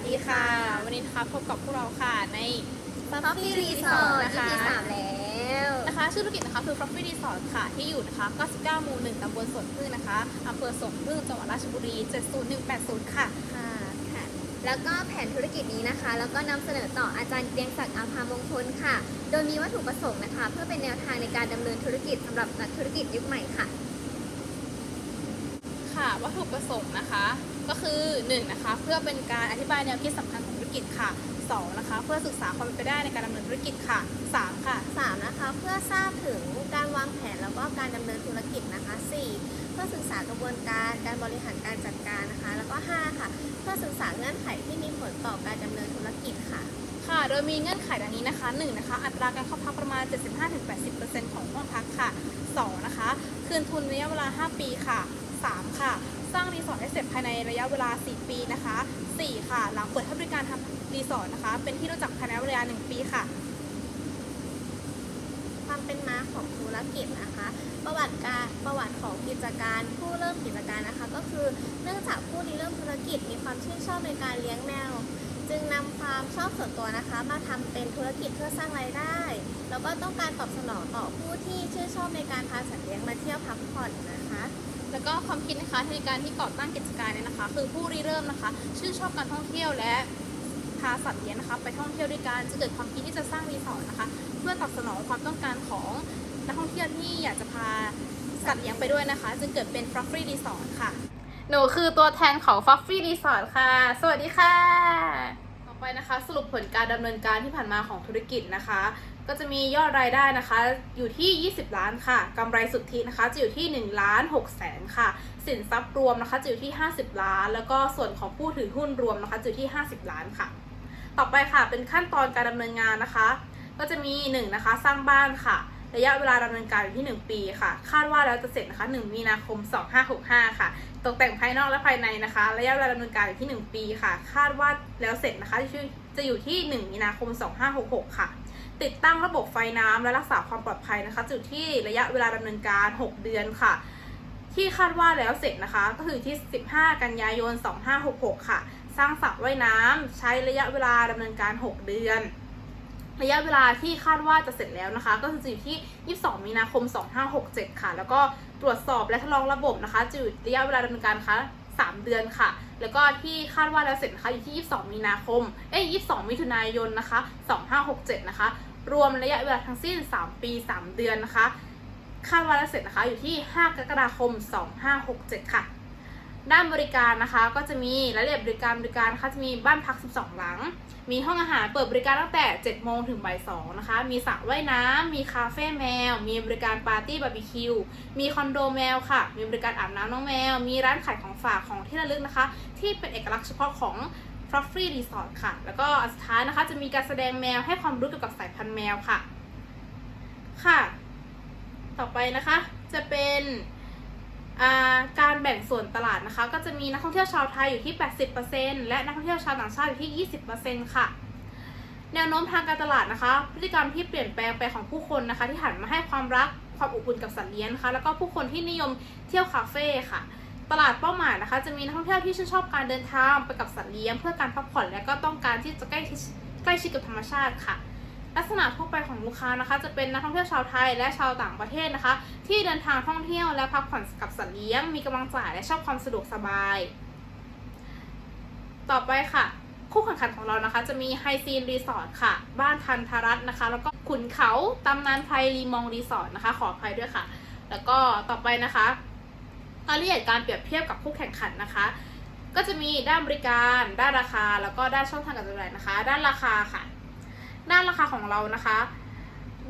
สดีค่ะ วันนี้นะคะพบกับพวกเราค่ะใน Coffee Resort นะคะ EP สามแล้วนะคะชื่อธุรกิจนะคะคือ Coffee Resort ค่ะ ที่อยู่นะคะ99หมู่1ตำบลสวนพึ่งนะคะอำเภอสวนพึ่งจังหวัดราชบุรี 70180 ค่ะ ค่ะค่ะ แล้วก็แผนธุรกิจนี้นะคะ แล้วก็นำเสนอต่ออาจารย์เกรียงศักดิ์อาภามงคลค่ะ โดยมีวัตถุประสงค์นะคะ เพื่อเป็นแนวทางในการดำเนินธุรกิจสำหรับนักธุรกิจยุคใหม่ค่ะ ค่ะวัตถุประสงค์นะคะ ก็คือ1นะคะเพื่อเป็นการอธิบายแนวคิดสำคัญของธุรกิจค่ะ2นะคะเพื่อศึกษาความเป็นไปได้ในการดำเนินธุรกิจค่ะ3ค่ะ3นะคะเพื่อทราบถึงการวางแผนแล้วก็การดำเนินธุรกิจนะคะ4เพื่อศึกษากระบวนการการบริหารการจัดการนะคะ แล้วก็5ค่ะเพื่อศึกษาเงื่อนไขที่มีผลต่อการดำเนินธุรกิจค่ะค่ะ โดยมีเงื่อนไขดังนี้นะคะ1นะคะ อัตราการเข้าพักประมาณ 75-80%ของห้องพักค่ะ2นะคะ คืนทุนระยะเวลา 5 ปีค่ะ 3 ค่ะ สร้างรีสอร์ทให้เสร็จภายในระ ยะเวลา 4 ปีนะคะ 4 ค่ะ หลังเปิดให้บริการทำรีสอร์ทนะคะ เป็นที่รู้จักภายในเวลา 1 ปีค่ะ ความเป็นมาของธุรกิจนะคะ ประวัติการประวัติของกิจการผู้เริ่มกิจการนะคะ ก็คือเนื่องจากผู้ริเริ่มธุรกิจมีความชื่นชอบในการเลี้ยงแมวจึงนำความชอบส่วนตัวนะคะ มาทำเป็นธุรกิจเพื่อสร้างรายได้ แล้วก็ต้องการตอบสนองต่อผู้ที่ชื่นชอบในการพาสัตว์เลี้ยงมาเที่ยวพักผ่อนนะคะ แล้วก็ความคิดนะคะในการที่ก่อตั้งกิจการเนี่ยนะคะ คือผู้ริเริ่มนะคะ ชื่นชอบการท่องเที่ยวและพาสัตว์เลี้ยงนะคะ ไปท่องเที่ยวด้วยกันจะเกิดความคิดที่จะสร้างรีสอร์ทนะคะ เพื่อตอบสนองความต้องการของนักท่องเที่ยวที่อยากจะพาสัตว์เลี้ยงไปด้วยนะคะ จึงเกิดเป็น f r u f f y Resort ค่ะ หนูคือตัวแทนของ f r u f f y Resort ค่ะ สวัสดีค่ะ ต่อไปนะคะ สรุปผลการดำเนินการที่ผ่านมาของธุรกิจนะคะ ก็จะมียอดรายได้นะคะ อยู่ที่ 20 ล้านค่ะกำไรสุทธินะคะ จะอยู่ที่1ล้าน6แสนค่ะ สินทรัพย์รวมนะคะจะอยู่ที่ 50 ล้าน แล้วก็ส่วนของผู้ถือหุ้นรวมนะคะจะอยู่ที่ 50 ล้านค่ะ ต่อไปค่ะเป็นขั้นตอนการดำเนินงานนะคะ ก็จะมี1นะคะสร้างบ้านค่ะ ระยะเวลาดำเนินการอยู่ที่ 1 ปีค่ะ คาดว่าแล้วจะเสร็จนะคะ 1 มีนาคม 2565 ค่ะ ตกแต่งภายนอกและภายในนะคะ ระยะเวลาดำเนินการอยู่ที่ 1 ปีค่ะ คาดว่าแล้วเสร็จนะคะจะอยู่ที่ 1 มีนาคม 2566 ค่ะ ติดตั้งระบบไฟน้ำและรักษาความปลอดภัยนะคะจุดที่ระยะเวลาดำเนินการ 6 เดือนค่ะ ที่คาดว่าแล้วเสร็จนะคะ ก็คือที่ 15 กันยายน 2566 ค่ะ สร้างสระว่ายน้ำใช้ระยะเวลาดำเนินการ 6 เดือน ระยะเวลาที่คาดว่าจะเสร็จแล้วนะคะ ก็คือจะอยู่ที่ 22 มีนาคม 2567 ค่ะ แล้วก็ตรวจสอบและทดลองระบบนะคะจะอยู่ระยะเวลาดำเนินการนะคะ3 เดือนค่ะ แล้วก็ที่คาดว่าแล้วเสร็จนะคะอยู่ที่ 22 มีนาคม เอ้ย 22 มิถุนายนนะคะ 2567 นะคะ รวมระยะเวลาทั้งสิ้น 3 ปี 3 เดือนนะคะคาดว่าแล้วเสร็จนะคะอยู่ที่ 5 กรกฎาคม 2567 ค่ะ ด้านบริการนะคะก็จะมีรายละเอียดบริการบริการนะคะจะมีบ้านพัก 12 หลัง มีห้องอาหารเปิดบริการตั้งแต่ 7 โมงถึงบ่าย2นะคะ มีสระว่ายน้ำ มีคาเฟ่แมว มีบริการปาร์ตี้บาร์บีคิว มีคอนโดแมวค่ะ มีบริการอาบน้ำน้องแมว มีร้านขายของฝากของที่ระลึกนะคะ ที่เป็นเอกลักษณ์เฉพาะของ ฟ f r u f f y Resort ค่ะ แล้วก็สุดท้ายนะคะจะมีการแสดงแมวให้ความรู้เกี่ยวกับสายพันธุ์แมวค่ะ ค่ะ ต่อไปนะคะจะเป็นาการแบ่งส่วนตลาดนะคะ ก็จะมีนักท่องเที่ยวชาวไทยอยู่ที่ 80%และนักท่องเที่ยวชาวต่างชาติอยู่ที่ 20%ค่ะ แนวโน้มทางการตลาดนะคะ พฤติกรรมที่เปลี่ยนแปลงไปของผู้คนนะคะ ที่หันมาให้ความรักความอบอุ่นกับสัตว์เลี้ยงนะคะ แล้วก็ผู้คนที่นิยมเที่ยวคาเฟ่ค่ะ ตลาดเป้าหมายนะคะ จะมีนักท่องเที่ยวที่ชื่นชอบการเดินทางไปกับสัตว์เลี้ยงเพื่อการพักผ่อนและก็ต้องการที่จะใกล้ชิดใกล้ชิดกับธรรมชาติค่ะ ลักษณะทั่วไปของลูกค้านะคะ จะเป็นนักท่องเที่ยวชาวไทยและชาวต่างประเทศนะคะ ที่เดินทางท่องเที่ยวและพักผ่อนกับสัตว์เลี้ยง มีกำลังจ่ายและชอบความสะดวกสบาย ต่อไปค่ะ คู่แข่งขันของเรานะคะ จะมีไฮซีนรีสอร์ทค่ะ บ้านทันทรัตน์นะคะ แล้วก็ขุนเขาตำนานไพรรีมองรีสอร์ทนะคะ ขออภัยด้วยค่ะ แล้วก็ต่อไปนะคะ รายละเอียดการเปรียบเทียบกับคู่แข่งขันนะคะ ก็จะมีด้านบริการ ด้านราคา แล้วก็ด้านช่องทางการจำหน่ายนะคะ ด้านราคาค่ะ ด้านราคาของเรานะคะ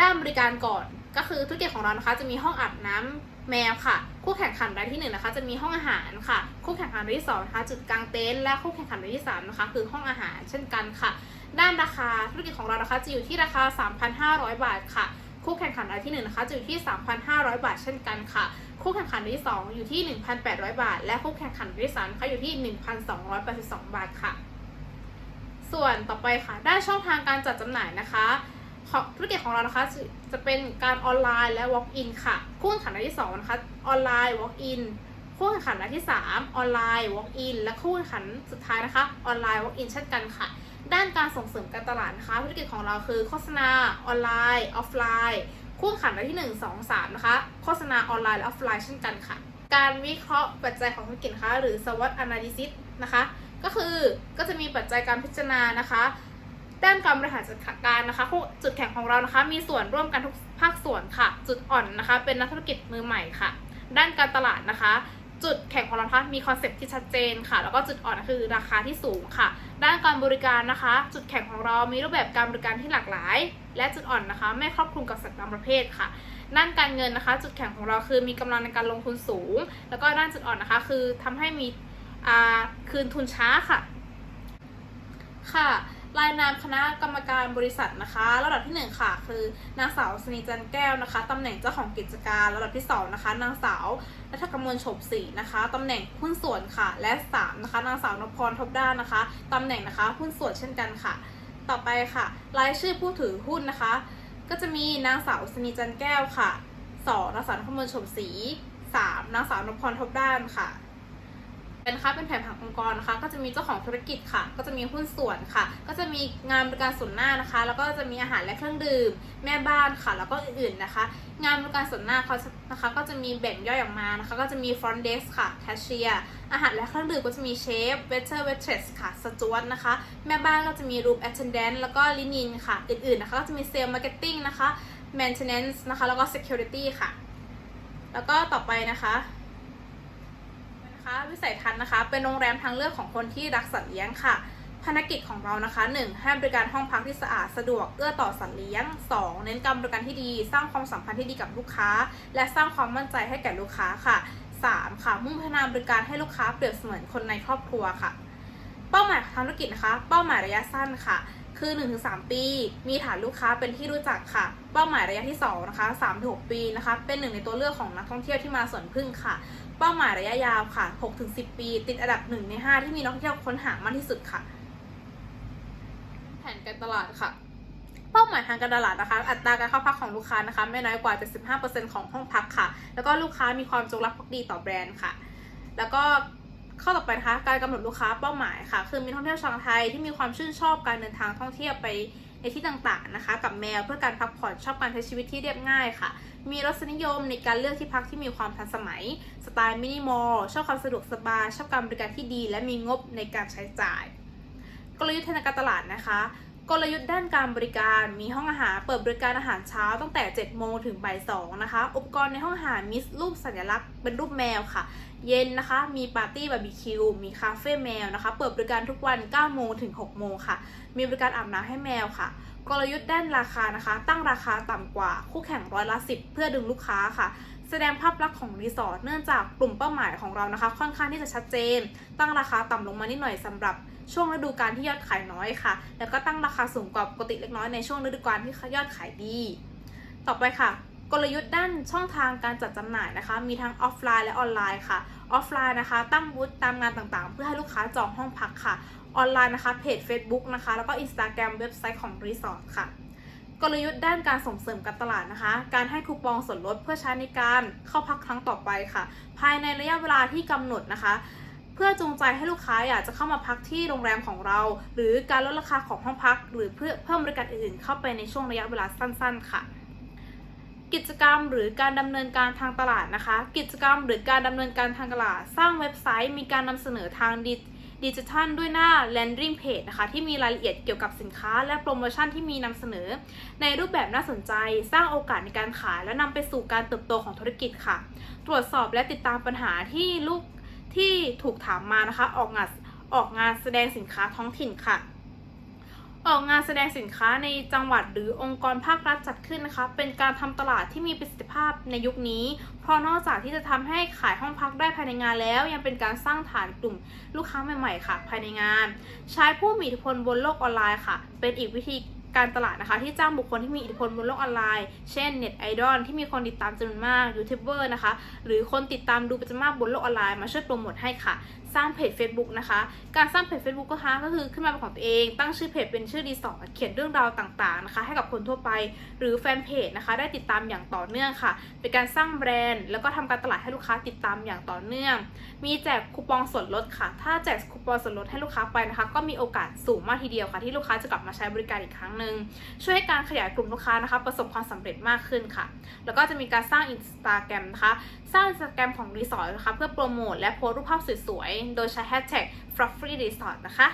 ด้านบริการก่อน ก็คือธุรกิจของเรานะคะ จะมีห้องอาบน้ำแมวค่ะ คู่แข่งขันรายที่หนึ่งนะคะ จะมีห้องอาหารค่ะ คู่แข่งขันรายที่สองนะคะจุดกลางเต็นท์และคู่แข่งขันรายที่สามนะคะ คือห้องอาหารเช่นกันค่ะ ด้านราคาธุรกิจของเรานะคะจะอยู่ที่ราคา 3,500 บาทค่ะ คู่แข่งขันรายที่หนึ่งนะคะจะอยู่ที่ 3,500 บาทเช่นกันค่ะ คู่แข่งขันรายที่สองอยู่ที่ 1,800 บาท และคู่แข่งขันรายที่สามนะคะอยู่ที่ 1,282 บาทค่ะ ส่วนต่อไปค่ะด้านช่องทางการจัดจำหน่ายนะคะของธุรกิจของเรานะคะจะเป็นการออนไลน์และ walk in ค่ะ คู่แข่งขันรายที่สองนะคะออนไลน์ walk in คู่แข่งขันรายที่ 3 ออนไลน์ walk in และคู่แข่งขันสุดท้ายนะคะ ออนไลน์ walk in เช่นกันค่ะ ด้านการส่งเสริมการตลาดนะคะธุรกิจของเราคือโฆษณาออนไลน์ ออฟไลน์คู่แข่งขันรายที่ 1 2 3 นะคะ โฆษณาออนไลน์และออฟไลน์เช่นกันค่ะ การวิเคราะห์ปัจจัยของธุรกิจนะคะหรือ SWOT analysis นะคะ ก็คือก็จะมีปัจจัยการพิจารณานะคะด้านการบริหารจัดการนะคะจุดแข็งของเรานะคะ มีส่วนร่วมกันทุกภาคส่วนค่ะ จุดอ่อนนะคะ เป็นนักธุรกิจมือใหม่ค่ะ ด้านการตลาดนะคะ จุดแข็งของเราคะมีคอนเซ็ปต์ที่ชัดเจนค่ะ แล้วก็จุดอ่อนคือราคาที่สูงค่ะ ด้านการบริการนะคะ จุดแข็งของเรามีรูปแบบการบริการที่หลากหลาย และจุดอ่อนนะคะ ไม่ครอบคลุมกับสัตว์บางประเภทค่ะ ด้านการเงินนะคะ จุดแข็งของเราคือมีกำลังในการลงทุนสูง แล้วก็ด้านจุดอ่อนนะคะ คือทำให้มีคืนทุนช้าค่ะ ค่ะ รายนามคณะกรรมการบริษัทนะคะระดับที่ 1 ค่ะ คือนางสาวสนิจันแก้วนะคะตำแหน่งเจ้าของกิจการระดับที่ 2 นะคะ นางสาวรัฐกมลโฉบศรีนะคะตำแหน่งหุ้นส่วนค่ะ และ 3 นะคะ นางสาวนพพรทบด้านนะคะตำแหน่งนะคะหุ้นส่วนเช่นกันค่ะ ต่อไปค่ะ รายชื่อผู้ถือหุ้นนะคะ ก็จะมีนางสาวสนิจันแก้วค่ะ2นางสาวรัฐกมลโฉบศรี3นางสาวนพพรทบด้านค่ะ นะคะเป็นแผนผังองค์กรนะคะ ก็จะมีเจ้าของธุรกิจค่ะ ก็จะมีหุ้นส่วนค่ะ ก็จะมีงานบริการส่วนหน้านะคะ แล้วก็จะมีอาหารและเครื่องดื่ม แม่บ้านค่ะ แล้วก็อื่นๆนะคะ งานบริการส่วนหน้าเขานะคะ ก็จะมีแบ่งย่อยออกมานะคะ ก็จะมี front desk ค่ะแคชเชียร์อาหารและเครื่องดื่มก็จะมีเชฟเวเ t อร์เว t เ e สค่ะสจวตนะคะ แม่บ้านก็จะมี room attendant แล้วก็ลินินค่ะ อื่นๆนะคะ ก็จะมี sales marketing นะคะ maintenance นะคะ แล้วก็ security ค่ะ แล้วก็ต่อไปนะคะ วิสัยทัศน์นะคะ เป็นโรงแรมทางเลือกของคนที่รักสัตว์เลี้ยงค่ะ ภารกิจของเรานะคะ 1. ให้บริการห้องพักที่สะอาดสะดวกเอื้อต่อสัตว์เลี้ยง 2. เน้นการบริการที่ดี สร้างความสัมพันธ์ที่ดีกับลูกค้า และสร้างความมั่นใจให้แก่ลูกค้าค่ะ 3. ค่ะ มุ่งพัฒนาบริการให้ลูกค้าเปรียบเสมือนคนในครอบครัวค่ะ เป้าหมายทางธุรกิจนะคะ เป้าหมายระยะสั้นค่ะ คือ 1-3 ปี มีฐานลูกค้าเป็นที่รู้จักค่ะ เป้าหมายระยะที่2นะคะ3-6 ปีนะคะ เป็นหนึ่งในตัวเลือกของนักท่องเที่ยวที่มาสวนพึ่งค่ะ เป้าหมายระยะยาวค่ะ 6-10 ปี ติดอันดับ 1 ใน 5 ที่มีนักท่องเที่ยวค้นหามากที่สุดค่ะ แผนการตลาดค่ะเป้าหมายทางการตลาดนะคะ อัตราการเข้าพักของลูกค้านะคะ ไม่น้อยกว่า 75%ของห้องพักค่ะ แล้วก็ลูกค้ามีความจงรักภักดีต่อแบรนด์ค่ะ แล้วก็ ข้อต่อไปนะคะการกำหนดลูกค้าเป้าหมายค่ะ คือมีท่องเที่ยวชาวไทยที่มีความชื่นชอบการเดินทางท่องเที่ยวไปในที่ต่างๆนะคะ กับแมวเพื่อการพักผ่อนชอบการใช้ชีวิตที่เรียบง่ายค่ะ มีรสนิยมในการเลือกที่พักที่มีความทันสมัย สไตล์มินิมอลชอบความสะดวกสบายชอบการบริการที่ดี และมีงบในการใช้จ่าย กลยุทธ์ทางการตลาดนะคะกลยุทธ์ด้านการบริการมีห้องอาหารเปิดบริการอาหารเช้าตั้งแต่ 7 โมงถึงบ่าย2นะคะ อุปกรณ์ในห้องอาหารมีรูปสัญลักษณ์เป็นรูปแมวค่ะ เย็นนะคะ มีปาร์ตี้บาร์บีคิว มีคาเฟ่แมวนะคะ เปิดบริการทุกวัน 9 โมงถึง 6 โมงค่ะ มีบริการอาบน้ำให้แมวค่ะ กลยุทธ์ด้านราคานะคะ ตั้งราคาต่ำกว่าคู่แข่งร้อยละ 10 เพื่อดึงลูกค้าค่ะ แสดงภาพลักษณ์ของรีสอร์ท เนื่องจากกลุ่มเป้าหมายของเรานะคะ ค่อนข้างที่จะชัดเจน ตั้งราคาต่ำลงมานิดหน่อยสำหรับช่วงฤดูกาลที่ยอดขายน้อยค่ะ แล้วก็ตั้งราคาสูงกว่าปกติเล็กน้อยในช่วงฤดูกาลที่ยอดขายดี ต่อไปค่ะ กลยุทธ์ด้านช่องทางการจัดจำหน่ายนะคะ มีทั้งออฟไลน์และออนไลน์ค่ะ ออฟไลน์นะคะตั้งบูธตามงานต่างๆ เพื่อให้ลูกค้าจองห้องพักค่ะ ออนไลน์นะคะเพจ Facebook นะคะ แล้วก็ Instagram เว็บไซต์ของรีสอร์ทค่ะ กลยุทธ์ด้านการส่งเสริมการตลาดนะคะ การให้คูปองส่วนลดเพื่อใช้ในการเข้าพักครั้งต่อไปค่ะ ภายในระยะเวลาที่กำหนดนะคะ เพื่อจูงใจให้ลูกค้าอยากจะเข้ามาพักที่โรงแรมของเรา หรือการลดราคาของห้องพัก หรือเพื่อเพิ่มบริการอื่นๆเข้าไปในช่วงระยะเวลาสั้น ๆ ค่ะ กิจกรรมหรือการดำเนินการทางตลาดนะคะ กิจกรรมหรือการดำเนินการทางตลาด สร้างเว็บไซต์มีการนำเสนอทางดิดิจิทัลด้วยหน้า landing page นะคะ ที่มีรายละเอียดเกี่ยวกับสินค้า และโปรโมชั่นที่มีนำเสนอ ในรูปแบบน่าสนใจ สร้างโอกาสในการขาย และนำไปสู่การเติบโตของธุรกิจค่ะ ตรวจสอบและติดตามปัญหาที่ลูกที่ถูกถามมานะคะ ออกงานออกงานแสดงสินค้าท้องถิ่นค่ะ ออกงานแสดงสินค้าในจังหวัดหรือองค์กรภาครัฐจัดขึ้นนะคะ เป็นการทำตลาดที่มีประสิทธิภาพในยุคนี้ เพราะนอกจากที่จะทำให้ขายห้องพักได้ภายในงานแล้ว ยังเป็นการสร้างฐานกลุ่มลูกค้าใหม่ๆค่ะ ภายในงาน ใช้ผู้มีอิทธิพลบนโลกออนไลน์ค่ะ เป็นอีกวิธีการตลาดนะคะ ที่จ้างบุคคลที่มีอิทธิพลบนโลกออนไลน์ เช่นเน็ตไอดอลที่มีคนติดตามจำนวนมากยูทูบเบอร์นะคะ หรือคนติดตามดูประจำมากบนโลกออนไลน์มาช่วยโปรโมทให้ค่ะสร้างเพจ Facebook นะคะ การสร้างเพจ Facebook นะคะก็คือขึ้นมาเป็นของตัวเอง ตั้งชื่อเพจเป็นชื่อรีสอร์ทเขียนเรื่องราวต่างๆนะคะให้กับคนทั่วไป หรือแฟนเพจนะคะได้ติดตามอย่างต่อเนื่องค่ะ เป็นการสร้างแบรนด์ แล้วก็ทำการตลาดให้ลูกค้าติดตามอย่างต่อเนื่อง มีแจกคูปองส่วนลดค่ะ ถ้าแจกคูปองส่วนลดให้ลูกค้าไปนะคะ ก็มีโอกาสสูงมากทีเดียวค่ะ ที่ลูกค้าจะกลับมาใช้บริการอีกครั้งหนึ่งช่วยให้การขยายกลุ่มลูกค้านะคะ ประสบความสำเร็จมากขึ้นค่ะ แล้วก็จะมีการสร้างอินสตาแกรมนะคะสร้างอินสตาแกรมของรีสอร์ทนะคะ เพื่อโปรโมทและโพสรูปภาพสวยๆ โดยใช้แฮชแท็ก f r u f f y Resort นะคะ